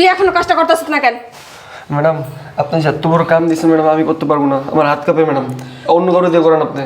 তুই এখনও কাজটা করতেছিস না কেন? ম্যাডাম আপনি যে এত বড় কাম দিচ্ছেন ম্যাডাম আমি করতে পারব না। আমার হাত কাঁপে ম্যাডাম। অন্য কারও দিয়ে করান আপনি।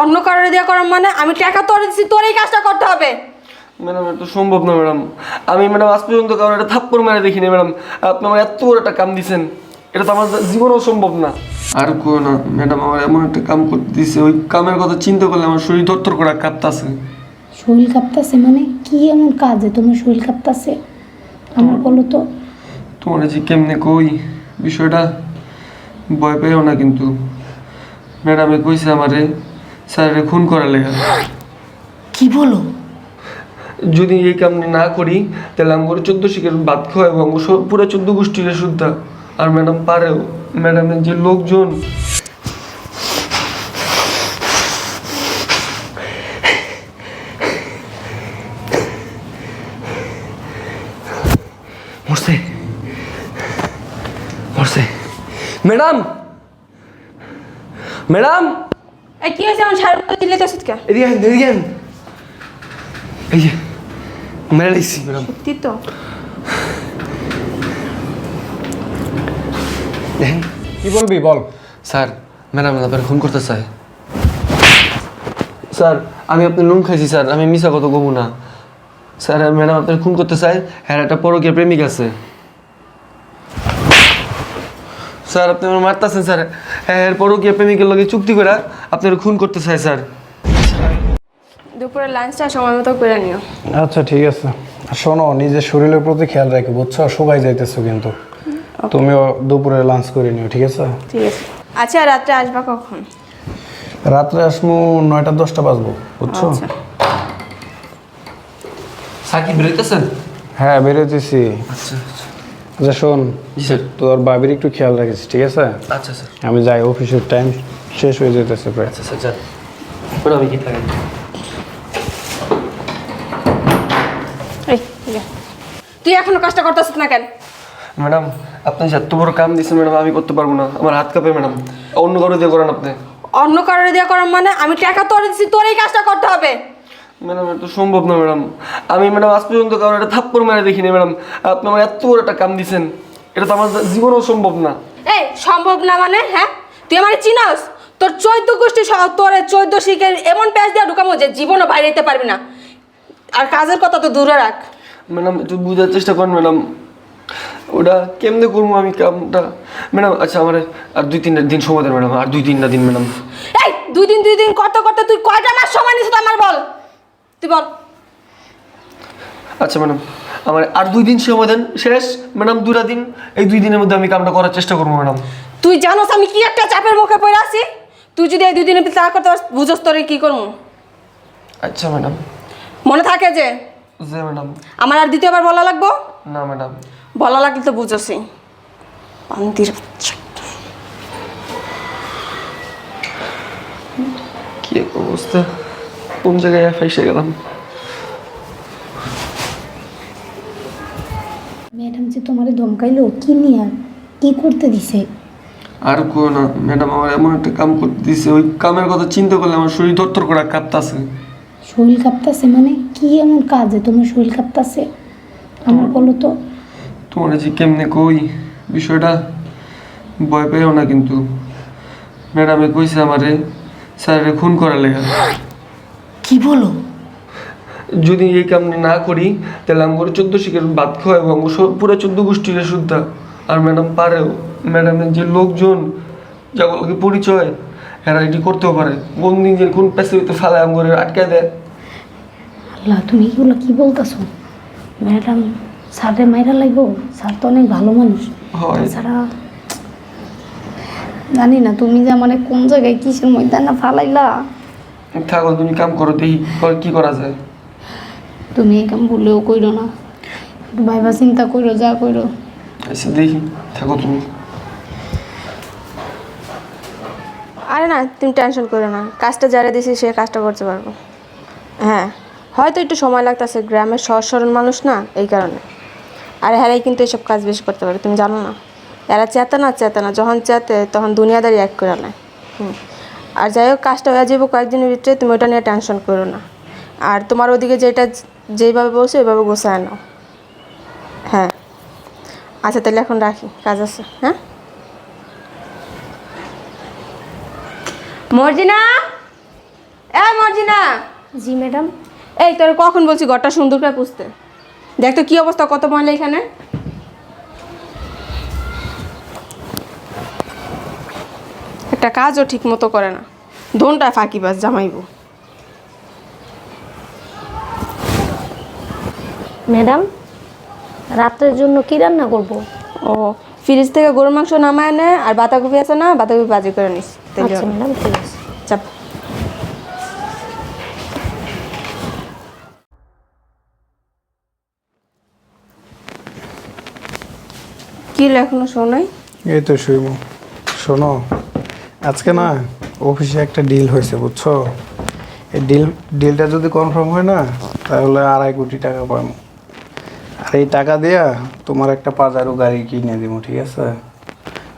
অন্য কারও দেওয়া করান মানে? আমি টাকা তোর দিচ্ছি তোর এই কাজটা করতে হবে। ম্যাডাম এটা সম্ভব না ম্যাডাম। আমি ম্যাডাম আজ পর্যন্ত কারণ একটা থাপ্পড় মেরে দেখিনি ম্যাডাম। আপনি আমার এত বড় একটা কাম দিচ্ছেন এটা তো আমার জীবনেও সম্ভব না। আর কেউ না ম্যাডাম আমার এমন একটা কাম করতে দিছে ওই কামের কথা চিন্তা করলে আমার শরীর ধরতর করে কাঁপতাছে। শরীর কাঁপতাছে মানে? কি এমন কাজে তোমার শরীর কাঁপতাছে? আমার বলো তো। তোমার যে কেমনে কই বিষয়টা ভয় পেও না কিন্তু। ম্যাডামে কইছে আমারে স্যারের খুন করা লেগে। কি বলো? যদি এই কাম না করি তাহলে আমার চোদ্দ শিখের বাদ খাওয়া এবং পুরো চোদ্দ গোষ্ঠীর শুদ্ধা। আর ম্যাডাম পারেও। ম্যাডামের যে লোকজন মরছে মরছে ম্যাডাম ম্যাডাম এই কি হয়েছে? আমার সারা দিলে তো কে এদিকে আন, এদিকে আন। এই যে মেরে লাইছি ম্যাডাম সত্যি তো? দেখেন কি বলবি বল। স্যার ম্যাডাম আপনার ফোন করতে চাই। স্যার আমি আপনার নুন খাইছি স্যার। আমি মিশা কথা কমু না। স্যার ম্যাডাম আপনার খুন করতে চাই। হ্যাঁ একটা পরকীয় প্রেমিক আছে। স্যার আপনি আমার মারতেছেন স্যার। হ্যাঁ এর পরকীয় প্রেমিকের লগে চুক্তি করে আপনার খুন করতে চাই স্যার? দুপুরে লাঞ্চটা সময় মতো করে নিও। আচ্ছা ঠিক আছে। শোনো নিজের শরীরের প্রতি খেয়াল রাখি বুঝছ? সবাই যাইতেছো কিন্তু। তুমিও দুপুরে লাঞ্চ করে নিও ঠিক আছে? ঠিক আছে। আচ্ছা রাত্রে আসবা কখন? রাত্রে আসমু নয়টা দশটা বাজবো বুঝছ? আচ্ছা। স্যার কি হ্যাঁ বেরোতেছি আচ্ছা। আচ্ছা শোন তোর বাবির একটু খেয়াল রাখিস ঠিক আছে? আচ্ছা স্যার। আমি যাই অফিসের টাইম শেষ হয়ে যেতেছে প্রায়। আচ্ছা স্যার যান। আমি কি থাকেন। তুই এখনও কাজটা করতেছিস না কেন? ম্যাডাম আপনি যে এত বড় কাম দিচ্ছেন ম্যাডাম আমি করতে পারব না। আমার হাত কাঁপে ম্যাডাম। অন্য কারও দিয়ে করেন আপনি। অন্য কারোর দেওয়া করার মানে আমি টাকা তোর দিচ্ছি তোর এই কাজটা করতে হবে। ম্যাডাম এটা সম্ভব না ম্যাডাম। আমি ম্যাডাম আজ পর্যন্ত কারণ একটা থাপ্পড় মেরে দেখিনি ম্যাডাম। আপনি আমার এত বড় একটা কাম দিচ্ছেন এটা তো আমার জীবনেও সম্ভব না। এই সম্ভব না মানে? হ্যাঁ? তুই আমার চিনাস? তোর চৈদ্দ গোষ্ঠী তোর চৈদ্দ শিখে এমন প্যাচ দিয়ে ঢুকামো যে জীবনও বাইরে যেতে পারবি না। আর কাজের কথা তো দূরে রাখ। ম্যাডাম একটু বোঝার চেষ্টা করেন ম্যাডাম। ওটা কেমনে করব আমি কামটা? ম্যাডাম আচ্ছা আমার আর দুই তিনটা দিন সময় দেন ম্যাডাম। আর দুই তিনটা দিন ম্যাডাম। এই দুই দিন দুই দিন করতে করতে তুই কয়টা মাস সময় নিছিস তো আমার বল? তুই বল। আচ্ছা ম্যাডাম আমার আর দুই দিন সময় দেন শেষ। ম্যাডাম দুটা দিন এই দুই দিনের মধ্যে আমি কামটা করার চেষ্টা করব ম্যাডাম। তুই জানোস আমি কি একটা চাপের মুখে পড়ে আছি? তুই যদি এই দুই দিনের ভিতরে তা করতে পারিস বুঝোস তোরে কি করব। আচ্ছা ম্যাডাম। মনে থাকে যে? জি ম্যাডাম। আমার আর দ্বিতীয়বার বলা লাগবো? না ম্যাডাম। বলা লাগলে তো বুঝোসই। বান্দির বাচ্চা। কি অবস্থা? কোন জায়গায় ফেসে গেলাম। ম্যাডাম যে তোমারে ধমকাইলো কি নিয়ে কি করতে দিছে? আর কেউ না ম্যাডাম আমার এমন একটা কাম করতে দিছে ওই কামের কথা চিন্তা করলে আমার শরীর ধরতর করে কাঁপতাছে। শরীর কাঁপতাছে মানে? কি এমন কাজে তোমার শরীর কাঁপতাছে? আমার বলো তো। তোমার যে কেমনে কই বিষয়টা ভয় পেও না কিন্তু। ম্যাডামে কইছে আমারে স্যারের খুন করা লেগে। কি বলো? যদি এই কাম না করি তাহলে আমার চোদ্দ শিখের বাদ খাওয়া এবং পুরো চোদ্দ গোষ্ঠীর শুদ্ধা। আর ম্যাডাম পারেও ম্যাডামের যে লোকজন যাগুলোকে পরিচয় এরা এটি করতেও পারে। কোন দিন যে কোন হইতে ফালায় আমার আটকায় দেয়। আল্লাহ তুমি এগুলো কি বলতেছো? ম্যাডাম স্যারে মাইরা লাগবো? স্যার তো অনেক ভালো মানুষ। হয়। তাছাড়া জানি না তুমি যে মানে কোন জায়গায় কিসের মধ্যে না ফালাইলা। থাকো তুমি কাম করো দেখি কি করা যায়? তুমি এই কাম ভুলেও কইরো না। একটু ভাইবা চিন্তা কইরো যা কইরো। আচ্ছা দেখি থাকো তুমি। আরে না তুমি টেনশন করো না। কাজটা যারা দিয়েছি সে কাজটা করতে পারব। হ্যাঁ হয়তো একটু সময় লাগতেছে গ্রামের সহজ সরল মানুষ না এই কারণে। আর হ্যারাই কিন্তু এসব কাজ বেশি করতে পারে তুমি জানো না। এরা চেতে না চেতে না যখন চেতে তখন দুনিয়াদারি এক করে নেয় হুম। আর যাই হোক কাজটা হয়ে যাব কয়েকদিনের ভিতরে তুমি ওটা নিয়ে টেনশন করো না। আর তোমার ওদিকে যেটা যেইভাবে বলছো ওইভাবে গোছায় নাও। হ্যাঁ। আচ্ছা তাহলে এখন রাখি কাজ আছে হ্যাঁ? মর্জিনা? এ মর্জিনা! জি ম্যাডাম। এই তোর কখন বলছি ঘরটা সুন্দর করে পুষতে দেখ তো কী অবস্থা কত ময়লা এখানে? একটা কাজও ঠিক মতো করে না। ধনটা ফাঁকি বাস জামাইবো। ম্যাডাম রাত্রের জন্য কি রান্না করব? ও ফ্রিজ থেকে গরুর মাংস নামায় নে আর বাঁধাকপি আছে না বাঁধাকপি বাজি করে নিস। আচ্ছা ম্যাডাম ঠিক আছে। চাপ। কি লেখনো শোনাই? এই তো শুইব। শোনো আজকে না অফিসে একটা ডিল হয়েছে বুঝছ? এই ডিল ডিলটা যদি কনফার্ম হয় না তাহলে আড়াই কোটি টাকা পাবো। আর এই টাকা দিয়া তোমার একটা পাজারো গাড়ি কিনে দিব ঠিক আছে?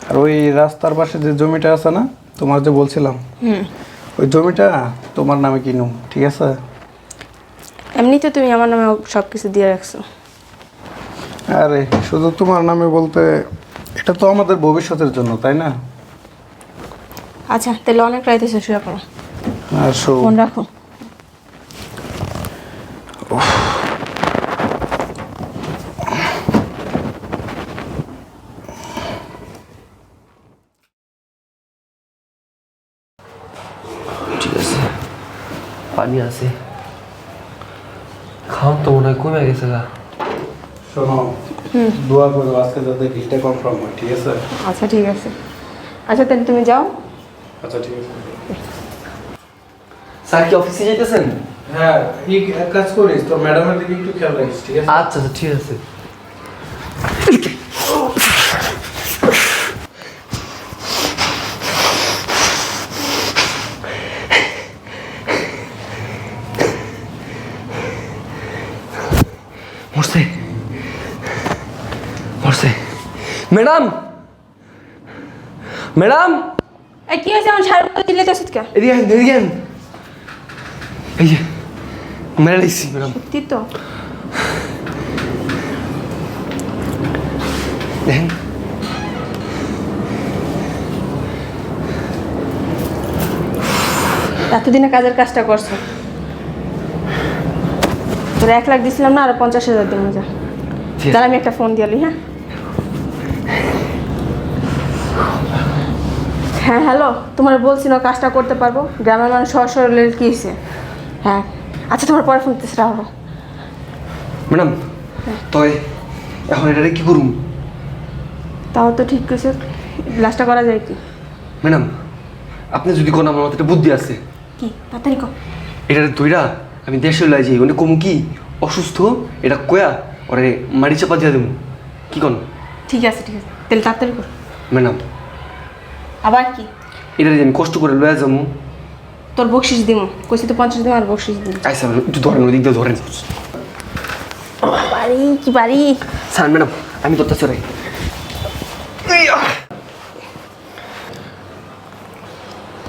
আর ওই রাস্তার পাশে যে জমিটা আছে না তোমার যে বলছিলাম ওই জমিটা তোমার নামে কিনুম ঠিক আছে? এমনিতে তুমি আমার নামে সব কিছু দিয়ে রাখছো। আরে শুধু তোমার নামে বলতে এটা তো আমাদের ভবিষ্যতের জন্য তাই না? আচ্ছা তাহলে অনেক রাইতে শেষ হয়ে পড়ো। আর শো। ফোন রাখো। ঠিক আছে। পানি আছে। খাওয়ান তো মনে হয় কমে গেছে গা। শোনো দোয়া করো আজকে যাতে ডিলটা কনফার্ম হয় ঠিক আছে? আচ্ছা ঠিক আছে। আচ্ছা তাহলে তুমি যাও। আচ্ছা ঠিক আছে। স্যার কি অফিসে যেতেছেন হ্যাঁ ঠিক এক কাজ করিস তোর ম্যাডামের দিকে একটু খেয়াল রাখিস ঠিক আছে? আচ্ছা আচ্ছা ঠিক আছে। মরছে। মরছে। ম্যাডাম! ম্যাডাম! এই কি হয়েছে? আমার সারা দিলে তো কে এদিকে আহেন, এদিকে আহেন। এই যে মেরে দিচ্ছি ম্যাডাম। সত্যি তো? দেখেন। এতদিনে কাজের কাজটা করছ। তোর এক লাখ দিছিলাম না আর পঞ্চাশ হাজার দিন যা। তাহলে আমি একটা ফোন দিয়ালি হ্যাঁ? হ্যাঁ হ্যালো তোমার বলছি না কাজটা করতে পারব? গ্রামের মানুষ সরলের কী হয়েছে? হ্যাঁ আচ্ছা তোমার পরে ফোন দিতেছে রাখো ম্যাডাম তয় এখন এটারে কি করুম? তাও তো ঠিক কিছু লাস্টটা করা যায় কি? ম্যাডাম আপনি যদি কোন আমার মাথায় একটা বুদ্ধি আছে। কি? তাড়াতাড়ি কর এটারে দইরা আমি দেশে লাই যাই মানে কম কি? অসুস্থ এটা কয়া ওরে মারি চাপা দিয়ে দেবো কি কোন? ঠিক আছে ঠিক আছে। তাহলে তাড়াতাড়ি কর। ম্যাডাম আবার কি? এটারে যে আমি কষ্ট করে লয়া যাব। তোর বকশিস দিমু। কইছি তো পঞ্চাশ দিন আর বকশিস দিন আইসা ম্যাডাম একটু ধরেন ওই দিক দিয়ে ধরেন। বাড়ি কি বাড়ি? স্যার ম্যাডাম আমি তো তাছাড়া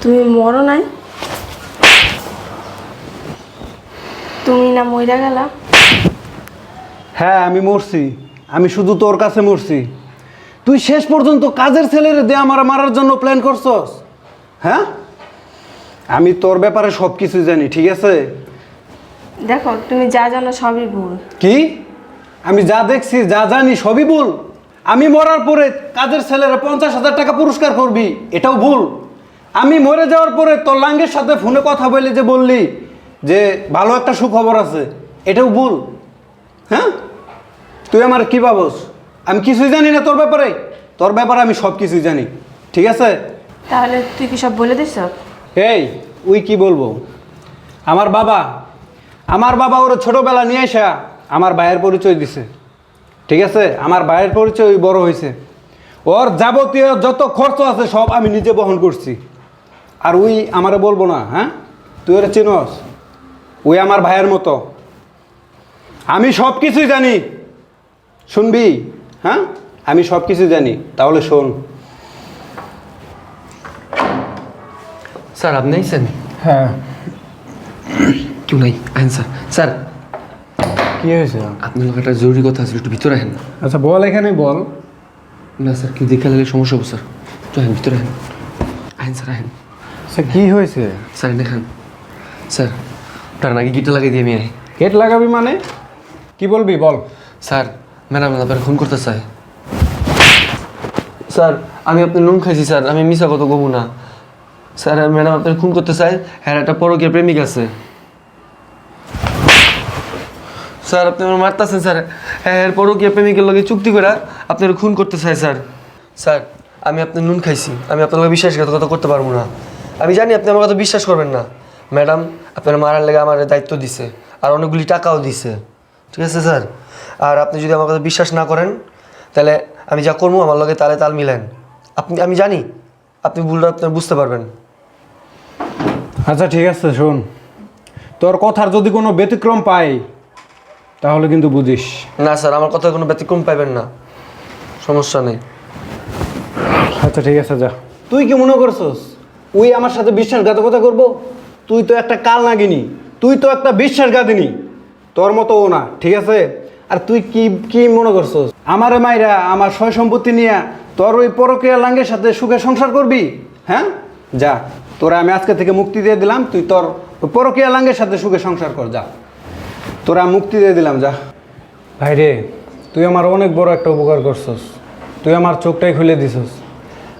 তুমি মরো নাই? তুমি না মইরা গেলা? হ্যাঁ আমি মরছি। আমি শুধু তোর কাছে মরছি। তুই শেষ পর্যন্ত কাজের ছেলেরে দিয়ে আমার মারার জন্য প্ল্যান করছস? হ্যাঁ? আমি তোর ব্যাপারে সব কিছু জানি ঠিক আছে? দেখো তুমি যা জানো সবই ভুল। কি? আমি যা দেখছি যা জানি সবই ভুল? আমি মরার পরে কাজের ছেলেরা পঞ্চাশ হাজার টাকা পুরস্কার করবি এটাও ভুল। আমি মরে যাওয়ার পরে তোর লাঙ্গের সাথে ফোনে কথা বলে যে বললি যে ভালো একটা সুখবর আছে এটাও ভুল। হ্যাঁ? তুই আমার কি ভাবস? আমি কিছুই জানি না তোর ব্যাপারে। তোর ব্যাপারে আমি সব কিছুই জানি। ঠিক আছে? তাহলে তুই কি সব বলে দিস এই উই কি বলব? আমার বাবা আমার বাবা ওর ছোটবেলা নিয়ে আসা আমার ভাইয়ের পরিচয় দিছে। ঠিক আছে? আমার ভাইয়ের পরিচয় বড় হয়েছে ওর যাবতীয় যত খরচ আছে সব আমি নিজে বহন করছি। আর উই আমারে বলব না হ্যাঁ? তুই ওরা চিনস? ওই আমার ভাইয়ের মতো। আমি সব কিছুই জানি। শুনবি? হ্যাঁ? আমি সব কিছু জানি। তাহলে শোন। স্যার আপনি আইসেন হ্যাঁ। কেউ নাই। আহেন স্যার। স্যার কি হয়েছে? আপনার লোক একটা জরুরি কথা আছে একটু ভিতরে আহেন। আচ্ছা বল এখানে বল। না স্যার কি দেখে লাগলে সমস্যা হবে স্যার। চলেন ভিতরে আহেন। আহেন স্যার আহেন। স্যার কি হয়েছে? স্যার দেখেন স্যার তার নাকি গিটা লাগিয়ে দিয়ে আমি আই। গেট লাগাবি মানে? কি বলবি বল। স্যার ম্যাডাম, আপনার খুন করতে চাই স্যার, আমি আপনার নুন খাইছি, স্যার। আমি মিশা কত কমু না। স্যার, ম্যাডাম, আপনার খুন করতে চাই হ্যাঁ একটা পরকীয় প্রেমিক আছে। স্যার, আপনি আমার মারতেছেন, স্যার। হ্যাঁ এর পরকীয় প্রেমিকের লগে চুক্তি করে আপনার খুন করতে চাই স্যার। স্যার, আমি আপনার নুন খাইছি। আমি আপনার লগে বিশ্বাসঘাতকতা করতে পারব না। আমি জানি আপনি আমার কথা বিশ্বাস করবেন না। ম্যাডাম, আপনার মারার লেগে আমার দায়িত্ব দিছে, আর অনেকগুলি টাকাও দিছে। ঠিক আছে, স্যার? আর আপনি যদি আমার কথা বিশ্বাস না করেন তাহলে আমি যা করব আমার লগে তালে তাল মিলেন। আপনি আমি জানি আপনি ভুলটা আপনার বুঝতে পারবেন। আচ্ছা ঠিক আছে শোন। তোর কথার যদি কোনো ব্যতিক্রম পাই তাহলে কিন্তু বুঝিস। না স্যার আমার কথা কোনো ব্যতিক্রম পাইবেন না। সমস্যা নেই। আচ্ছা ঠিক আছে যা। তুই কি মনে করছস? ওই আমার সাথে বিশ্বাসঘাতকতা করব? তুই তো একটা কাল নাগিনি তুই তো একটা বিশ্বাসঘাতিনি। তোর মতো ও না ঠিক আছে? আর তুই কি কি মনে করছস? আমারে মাইরা আমার সয় সম্পত্তি নিয়ে তোর ওই পরকীয়া লাঙ্গের সাথে সুখে সংসার করবি? হ্যাঁ? যা তোরা আমি আজকে থেকে মুক্তি দিয়ে দিলাম তুই তোর ওই পরকীয়া লাঙ্গের সাথে সুখে সংসার কর যা। তোরা মুক্তি দিয়ে দিলাম যা। ভাইরে তুই আমার অনেক বড় একটা উপকার করছস। তুই আমার চোখটাই খুলে দিছস।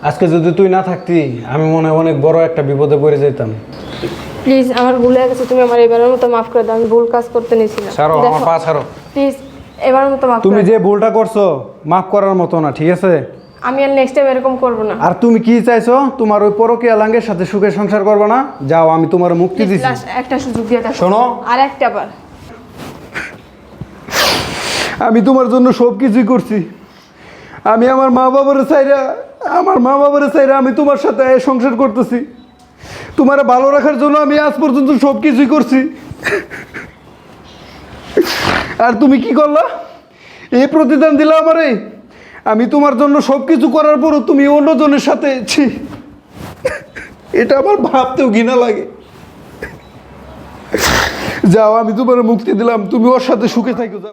আজকে যদি তুই না থাকতি আমি মনে হয় অনেক বড় একটা বিপদে পড়ে যেতাম প্লিজ আমার ভুল হয়ে গেছে তুমি আমার এবারের মতো মাফ করে দাও আমি ভুল কাজ করতে নিয়েছিলাম ছাড়ো আমার পা ছাড়ো। প্লিজ এবারের মতো মাফ তুমি যে ভুলটা করছ মাফ করার মতো না ঠিক আছে? আমি আর নেক্সট টাইম এরকম করব না। আর তুমি কি চাইছো? তোমার ওই পরকীয়া লাঙ্গের সাথে সুখে সংসার করবে না? যাও আমি তোমার মুক্তি দিছি। একটা সুযোগ দিয়ে দেখো। শোনো। আর একটা বার। আমি তোমার জন্য সব কিছুই করছি। আমি আমার মা বাবার চাইরা আমার মা বাবার চাইরা আমি তোমার সাথে এই সংসার করতেছি। তোমার ভালো রাখার জন্য আমি আজ পর্যন্ত সব কিছুই করছি। আর তুমি কি করলা? এই প্রতিদান দিলা আমারে। আমি তোমার জন্য সব কিছু করার পরও তুমি অন্যজনের সাথে, ছি। এটা আমার ভাবতেও ঘৃণা লাগে। যাও, আমি তোমার মুক্তি দিলাম। তুমি ওর সাথে সুখে থাকো যাও।